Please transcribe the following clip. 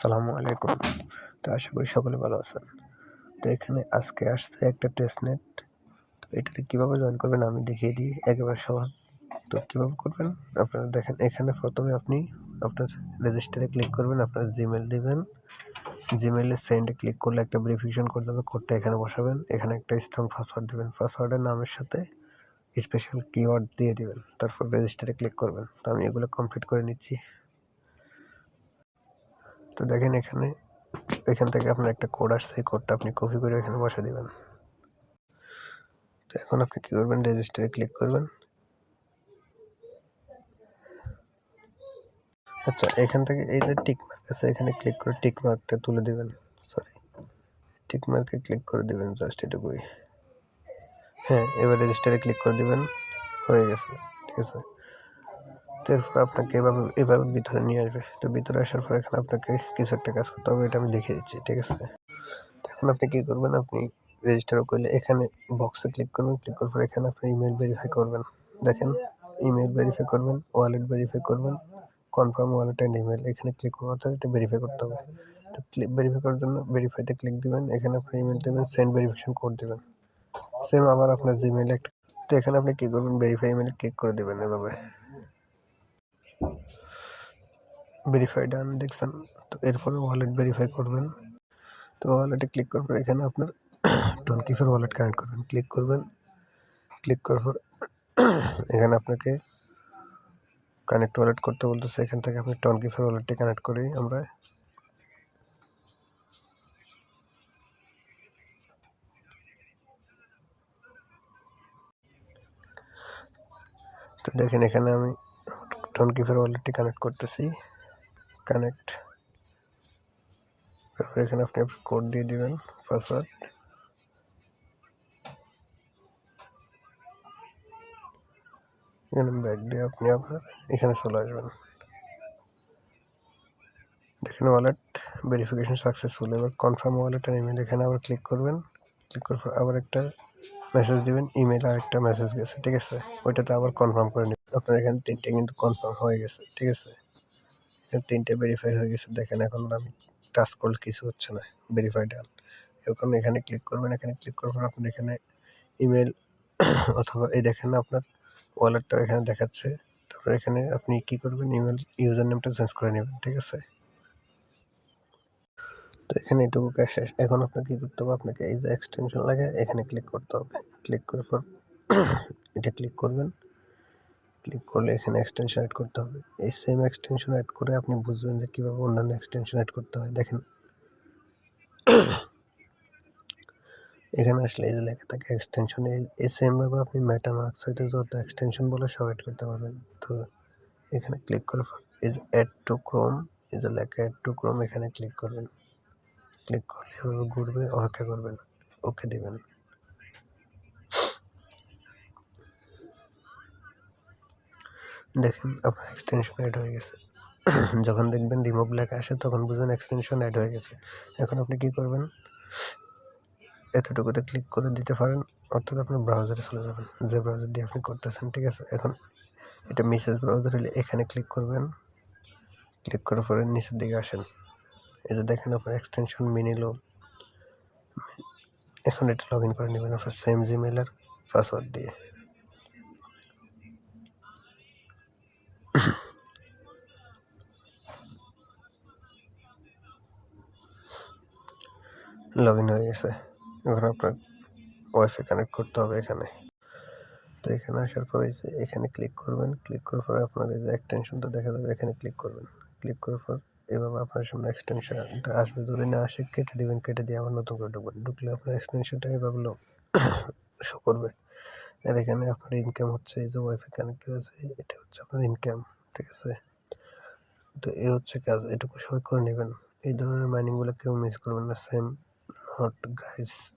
সালামু আলাইকুম। তো আশা করি সকলে ভালো আছেন। তো এখানে আজকে আসছে একটা টেস্ট নেট তো এটাতে কীভাবে জয়েন করবেন আমি দেখিয়ে দিই। একেবারে সহজ। তো কীভাবে করবেন? আপনারা দেখেন, এখানে প্রথমে আপনি আপনার রেজিস্টারে ক্লিক করবেন, আপনার জিমেল দেবেন। জিমেলে সেন্ডে ক্লিক করলে একটা ভেরিফিকেশন করতে হবে কোডটা এখানে বসাবেন। এখানে একটা স্ট্রং পাসওয়ার্ড দেবেন। পাসওয়ার্ডের নামের সাথে স্পেশাল কিওয়ার্ড দিয়ে দিবেন। তারপর রেজিস্টারে ক্লিক করবেন। তো আমি এগুলো কমপ্লিট করে নিচ্ছি। তো দেখেন এখানে, এখান থেকে আপনার একটা কোড আসছে, এই কোডটা আপনি কপি করে এখানে বসে দিবেন। তো এখন আপনি কী করবেন? রেজিস্টারে ক্লিক করবেন। আচ্ছা এখান থেকে এই যে টিক মার্ক আছে, এখানে ক্লিক করে টিক মার্কটা তুলে দেবেন। সরি টিক মার্কে ক্লিক করে দিবেন জাস্ট এটুকুই। হ্যাঁ এবার রেজিস্টারে ক্লিক করে দিবেন। হয়ে গেছে, ঠিক আছে? এরপর আপনাকে এভাবে এভাবে ভিতরে নিয়ে আসবে। তো ভিতরে আসার পর এখানে আপনাকে কিছু একটা কাজ করতে হবে, এটা আমি দেখিয়ে দিচ্ছি, ঠিক আছে? এখন আপনি কী করবেন, আপনি রেজিস্টার করলে এখানে বক্সে ক্লিক করবেন ক্লিক করার পর এখানে আপনি ইমেল ভেরিফাই করবেন। দেখেন ইমেল ভেরিফাই করবেন ওয়ালেট ভেরিফাই করবেন কনফার্ম ওয়ালেট অ্যান্ড ইমেল এখানে ক্লিক করব অর্থাৎ এটা ভেরিফাই করতে হবে। তো ক্লিক ভেরিফাই করার জন্য ভেরিফাইতে ক্লিক দিবেন, এখানে আপনি ইমেল দেবেন সেন্ড ভেরিফিকেশন কোড দেবেন। সেম আবার আপনার জিমেলে একটা তো এখানে আপনি কী করবেন ভেরিফাই ইমেলে ক্লিক করে দেবেন এভাবে। ভেরিফাই ডান দেখছেন? তো এরপরে ওয়ালেট ভেরিফাই করবেন। তো ওয়ালেটে ক্লিক করার পর এখানে আপনার টোয়েন্টি ফোর ওয়ালেট কানেক্ট করবেন। ক্লিক করবেন। ক্লিক করার পর এখানে আপনাকে কানেক্ট ওয়ালেট করতে বলতেছে। এখান থেকে আপনি টোয়েন্টি ফোর ওয়ালেটটি কানেক্ট করি আমরা তো দেখেন এখানে আমি টোয়েন্টি ফোর ওয়ালেটটি কানেক্ট করতেছি। কানেক্ট তারপর এখানে আপনি কোড দিয়ে দিবেন পাসওয়ার্ড এখানে ব্যাক দিয়ে আপনি আবার এখানে চলে আসবেন। দেখেন ওয়ালেট ভেরিফিকেশন সাকসেসফুল এবার কনফার্ম ওয়ালেট আর ইমেল এখানে আবার ক্লিক করবেন। ক্লিক করার পর আবার একটা মেসেজ দিবেন ইমেল আর একটা মেসেজ গেছে, ঠিক আছে? ওইটাতে আবার কনফার্ম করে নেবেন। আপনার এখানে তিনটে কিন্তু কনফার্ম হয়ে গেছে, ঠিক আছে? তিনটে ভেরিফাই হয়ে গেছে। দেখেন এখন আমি টাচ করলে কিছু হচ্ছে না ভেরিফাই ডান এখন এখানে ক্লিক করবেন, এখানে ক্লিক করার পর আপনি এখানে ইমেল অথবা এই দেখেন আপনার ওয়ালেটটা এখানে দেখাচ্ছে। তারপর এখানে আপনি কি করবেন? ইমেল ইউজার নেমটা চেঞ্জ করে নেবেন, ঠিক আছে? তো এখানে এটুকু ক্যাশ শেষ। এখন আপনাকে কী করতে হবে? আপনাকে এই যে এক্সটেনশন লাগে, এখানে ক্লিক করতে হবে। ক্লিক করার পর এটা ক্লিক করবেন। ক্লিক করলে এখানে এক্সটেনশন অ্যাড করতে হবে। এই সেম এক্সটেনশন অ্যাড করে আপনি বুঝবেন যে কীভাবে অন্যান্য এক্সটেনশন অ্যাড করতে হয়। দেখেন। এখানে আসলে এই যে লেখা থাকে এক্সটেনশন এই সেমভাবে আপনি মেটামার্ক সাইটে যত এক্সটেনশন বলে সব অ্যাড করতে পারবেন। তো এখানে ক্লিক করে এই যে অ্যাড টু ক্রোম এই যে লেখা অ্যাড টু ক্রোম এখানে ক্লিক করবেন। ক্লিক করলে এভাবে ঘুরবে, অপেক্ষা করবেন ওকে দেবেন। দেখেন, আপনার এক্সটেনশন অ্যাড হয়ে গেছে। যখন দেখবেন রিমুভ লেখা আসে, তখন বুঝবেন এক্সটেনশন অ্যাড হয়ে গেছে। এখন আপনি কি করবেন? এতটুকুতে ক্লিক করে দিতে পারেন, অর্থাৎ আপনার ব্রাউজারে চলে যাবেন। যে ব্রাউজার দিয়ে আপনি করতেছেন, ঠিক আছে? এখন এটা মেসেজ ব্রাউজার হলে এখানে ক্লিক করবেন। ক্লিক করার পরে নিচের দিকে আসেন। এই যে দেখেন আপনার এক্সটেনশন মিনিলো এখন এটা লগ ইন করে নেবেন আপনার সেম জিমেলের পাসওয়ার্ড দিয়ে। লগ ইন হয়ে গেছে। এখন আপনার ওয়াইফাই কানেক্ট করতে হবে এখানে। তো এখানে আসার পরে যে এখানে ক্লিক করবেন, ক্লিক করার পরে আপনার এই যে এক্সটেনশনটা দেখা যাবে, এখানে ক্লিক করবেন। ক্লিক করার পর এভাবে আপনার সামনে এক্সটেনশনটা আসবে যদি না আসে, কেটে দেবেন, কেটে দিয়ে আবার নতুন করে ঢুকবেন। ঢুকলে আপনার এক্সটেনশনটা এভাবে শো করবে। আর এখানে আপনার ইনকাম হচ্ছে, এই যে ওয়াইফাই কানেক্ট হয়েছে এটা হচ্ছে আপনার ইনকাম ঠিক আছে? তো এ হচ্ছে কাজ, এটুকু সবাই করে নেবেন। এই ধরনের মাইনিংগুলো কেউ মিস করবেন না সেম not guys.